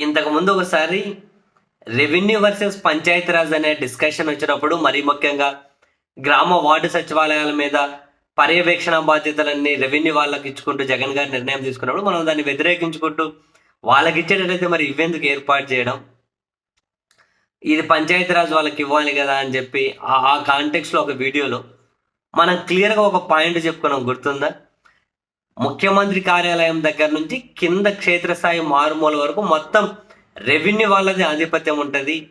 ఇంతకు ముందు ఒకసారి రెవెన్యూ వర్సెస్ పంచాయతీరాజ్ అనే డిస్కషన్ వచ్చినప్పుడు మరీ ముఖ్యంగా గ్రామ వార్డు సచివాలయాల మీద పర్యవేక్షణ బాధ్యతలన్నీ రెవెన్యూ వాళ్ళకి ఇచ్చుకుంటూ జగన్ గారి నిర్ణయం తీసుకున్నప్పుడు మనం దాన్ని వ్యతిరేకించుకుంటూ వాళ్ళకి ఇచ్చేటట్లయితే మరి ఇవ్వేందుకు ఏర్పాటు చేయడం? ఇది పంచాయతీరాజ్ వాళ్ళకి ఇవ్వాలి కదా అని చెప్పి ఆ ఆ కాంటెక్స్లో ఒక వీడియోలో మనం క్లియర్గా ఒక పాయింట్ చెప్పుకున్నాం. గుర్తుందా? ముఖ్యమంత్రి కార్యాలయం దగ్గర నుంచి కింద క్షేత్రస్థాయి మారుమూల వరకు మొత్తం రెవెన్యూ వాళ్ళది ఆధిపత్యం ఉంటుంది.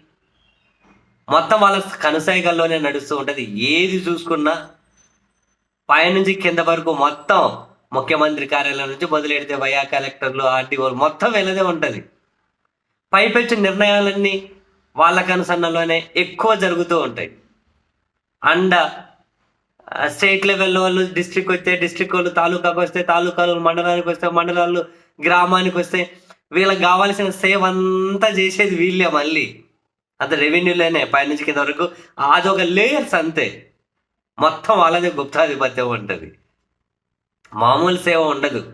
మొత్తం వాళ్ళ కనుసైగల్లోనే నడుస్తూ ఉంటుంది. ఏది చూసుకున్నా పైనుంచి కింద వరకు మొత్తం ముఖ్యమంత్రి కార్యాలయం నుంచి మొదలెడితే వయా కలెక్టర్లు ఆర్టీఓలు మొత్తం వెళ్ళదే ఉంటుంది. పైపెచ్చు నిర్ణయాలన్నీ వాళ్ళ కనుసన్నలోనే ఎక్కువ జరుగుతూ ఉంటాయి. అండ్ స్టేట్ లెవెల్ వాళ్ళు డిస్ట్రిక్ట్ వస్తే డిస్ట్రిక్ట్ వాళ్ళు తాలూకాకు వస్తే తాలూకాలు మండలానికి వస్తే మండలాలు గ్రామానికి వస్తే వీళ్ళకి కావాల్సిన సేవ్ అంతా చేసేది వీళ్ళే మళ్ళీ. అది రెవెన్యూలోనే పైనుంచి కింద వరకు. ఒక లేయర్స్ అంతే. మొత్తం వాళ్ళదే గుప్తాధిపత్యం ఉంటుంది. మామూలు సేవ ఉండదు.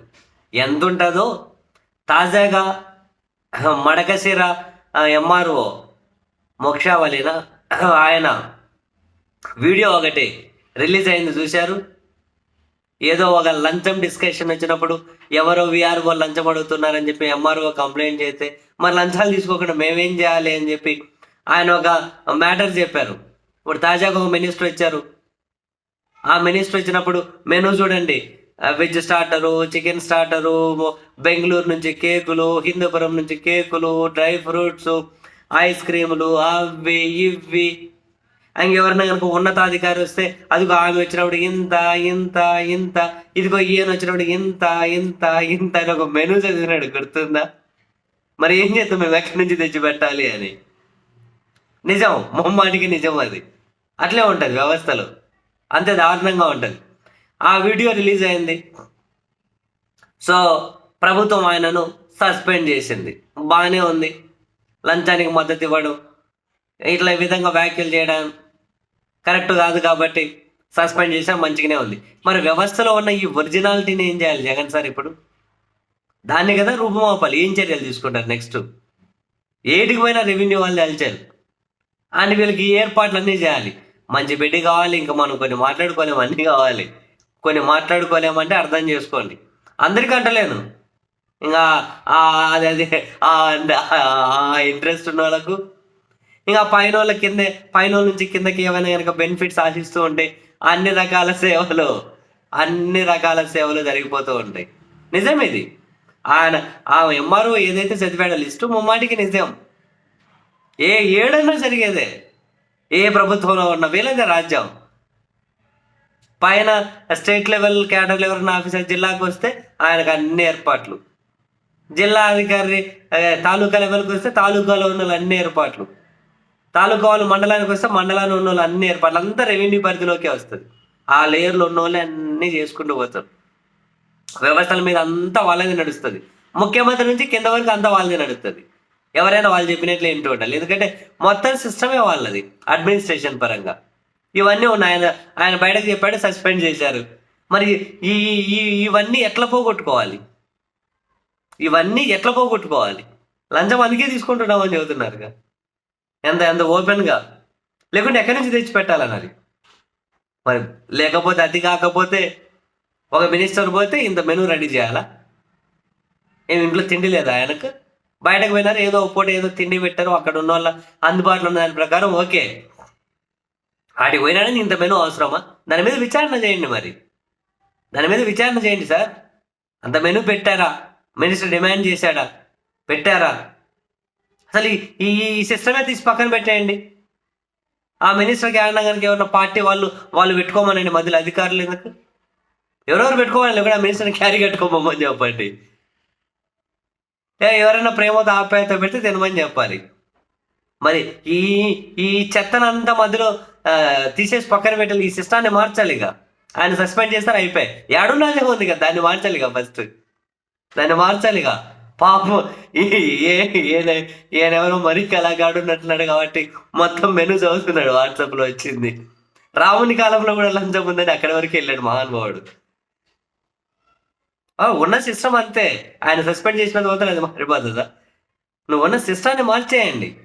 ఎంత ఉంటుందో తాజాగా మడకశిర ఎంఆర్ఓ మోక్షావళిన ఆయన వీడియో ఒకటి రిలీజ్ అయింది చూశారు? ఏదో ఒక లంచం డిస్కషన్ వచ్చినప్పుడు ఎవరో విఆర్ఓ లంచం అడుగుతున్నారని చెప్పి ఎంఆర్ఓ కంప్లైంట్ చేస్తే మరి లంచాలు తీసుకోకుండా మేమేం చేయాలి? అని చెప్పి ఆయన ఒక మ్యాటర్ చెప్పారు. ఇప్పుడు తాజాగా ఒక మినిస్టర్ వచ్చారు. ఆ మినిస్టర్ వచ్చినప్పుడు మెనూ చూడండి. Veg starter chicken starter Bengaluru నుంచి కేకులు హిందూపురం నుంచి కేకులు డ్రై ఫ్రూట్స్ ఐస్ క్రీములు అవి ఇవి. ఇంకెవరన్నా కనుక ఉన్నతాధికారి వస్తే అదిగో ఆమె వచ్చినప్పుడు ఇంత ఇంత ఇంత ఇదిగో ఈయన వచ్చినప్పుడు ఇంత ఇంత ఇంత అని ఒక మెనూ చదివినాడు గుర్తుందా? మరి ఏం చేస్తాం మేము ఎక్కడి నుంచి తెచ్చి పెట్టాలి అని? నిజం మొమ్మాటికి నిజం అది. అట్లే ఉంటుంది వ్యవస్థలో. అంతే దారుణంగా ఉంటుంది. ఆ వీడియో రిలీజ్ అయింది. సో ప్రభుత్వం ఆయనను సస్పెండ్ చేసింది. బాగానే ఉంది. లంచానికి మద్దతు ఇవ్వడం ఇట్లా ఈ విధంగా వ్యాఖ్యలు చేయడం కరెక్ట్ కాదు కాబట్టి సస్పెండ్ చేసా మంచిగానే ఉంది మరి వ్యవస్థలో ఉన్న ఈ ఒరిజినాలిటీని ఏం చేయాలి జగన్ సార్ ఇప్పుడు దాన్ని కదా రూపమాపాలి ఏం చర్యలు తీసుకుంటారు నెక్స్ట్ ఏటికి పోయినా రెవెన్యూ వాళ్ళు తెలిచారు అండ్ వీళ్ళకి ఈ ఏర్పాట్లు అన్నీ చేయాలి మంచి బిడ్డ కావాలి ఇంకా మనం కొన్ని మాట్లాడుకోలేము అన్నీ కావాలి కొన్ని మాట్లాడుకోలేమంటే అర్థం చేసుకోండి అందరికీ అంటలేను ఇంకా అది అది ఇంట్రెస్ట్ ఉన్న వాళ్ళకు ఇంకా పైన వాళ్ళ కింద పైన వాళ్ళ నుంచి కిందకి ఏమైనా కనుక బెనిఫిట్స్ ఆశిస్తూ ఉంటే అన్ని రకాల సేవలు అన్ని రకాల సేవలు జరిగిపోతూ ఉంటాయి. నిజం ఇది. ఆయన ఆ ఎంఆర్ఓ ఏదైతే చదివాడో లిస్టు ముమ్మాటికి నిజం. ఏ ఏడన్నా జరిగేదే. ఏ ప్రభుత్వంలో ఉన్న వీలైతే రాజ్యం. పైన state level cadre level officer జిల్లాకు వస్తే ఆయనకు అన్ని ఏర్పాట్లు. జిల్లా అధికారి తాలూకా లెవెల్కి వస్తే తాలూకాలో ఉన్న అన్ని ఏర్పాట్లు. తాలూకా వాళ్ళు మండలానికి వస్తే మండలాన్ని ఉన్న వాళ్ళు అన్ని ఏర్పాట్లు అంతా రెవెన్యూ పరిధిలోకే వస్తుంది. ఆ లేయర్లో ఉన్న వాళ్ళు అన్నీ చేసుకుంటూ పోతారు. వ్యవస్థల మీద అంతా వాళ్ళది నడుస్తుంది. ముఖ్యమంత్రి నుంచి కింద వరకు అంతా వాళ్ళది నడుస్తుంది. ఎవరైనా వాళ్ళు చెప్పినట్లు ఏంటో ఉండాలి ఎందుకంటే మొత్తం సిస్టమే వాళ్ళది అడ్మినిస్ట్రేషన్ పరంగా. ఇవన్నీ ఉన్నాయి. ఆయన ఆయన బయటకు చెప్పాడు సస్పెండ్ చేశారు. మరి ఈ ఈ ఇవన్నీ ఎట్లా పోగొట్టుకోవాలి? ఇవన్నీ ఎట్లా పోగొట్టుకోవాలి? లంచం అందుకే తీసుకుంటున్నామని చెబుతున్నారుగా. ఎంత ఎంత ఓపెన్గా? లేకుంటే ఎక్కడి నుంచి తెచ్చి పెట్టాలన్నది మరి లేకపోతే అది కాకపోతే ఒక మినిస్టర్ పోతే ఇంత మెనూ రెడీ చేయాలా? ఏమి ఇంట్లో తిండి లేదా ఆయనకు? బయటకు పోయినారు ఏదో పూట ఏదో తిండి పెట్టారు అక్కడ ఉన్న వాళ్ళ అందుబాటులో ఉన్న దాని ప్రకారం ఓకే. ఆడికి పోయినాడని ఇంత మెనూ అవసరమా? దాని మీద విచారణ చేయండి మరి. దాని మీద విచారణ చేయండి సార్. అంత మెనూ పెట్టారా? మినిస్టర్ డిమాండ్ చేశాడా? పెట్టారా? అసలు ఈ- ఈ సిస్టమే తీసి పక్కన పెట్టేయండి. ఆ మినిస్టర్కి ఏమన్నా కనుక ఎవరైనా పార్టీ వాళ్ళు వాళ్ళు పెట్టుకోమనండి మధ్యలో అధికారులు ఎందుకు? ఎవరెవరు పెట్టుకోవాలి కూడా మినిస్టర్ని క్యారీ కట్టుకోమని చెప్పండి. ఏ ఎవరైనా ప్రేమతో ఆప్యాయత పెడితే తినమని చెప్పాలి. మరి ఈ ఈ చెత్తనంతా మధ్యలో తీసేసి పక్కన పెట్టాలి. ఈ సిస్టాన్ని మార్చాలి ఇక. ఆయన సస్పెండ్ చేస్తారు అయిపోయి ఏడున్నదే ఉంది కదా దాన్ని మార్చాలి ఇక ఫస్ట్ దాన్ని మార్చాలి ఇక. పాపం ఈ- ఏ- ఈయన ఈయనెవరో మరీ కళాకారుడు ఉన్నట్టున్నాడు కాబట్టి మొత్తం మెను చదువుతున్నాడు వాట్సాప్లో వచ్చింది. రాముని కాలంలో కూడా లంచం ఉందని అక్కడి వరకు వెళ్ళాడు మహానుభావుడు. ఉన్న సిస్టమ్ అంతే. ఆయన సస్పెండ్ చేసిన తర్వాత అది మారిపోతుందా? నువ్వున్న సిస్టాన్ని మార్చేయండి.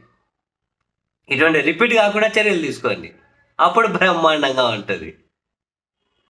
ఇటువంటి రిపీట్ కాకుండా చర్యలు తీసుకోండి. అప్పుడు బ్రహ్మాండంగా ఉంటుంది.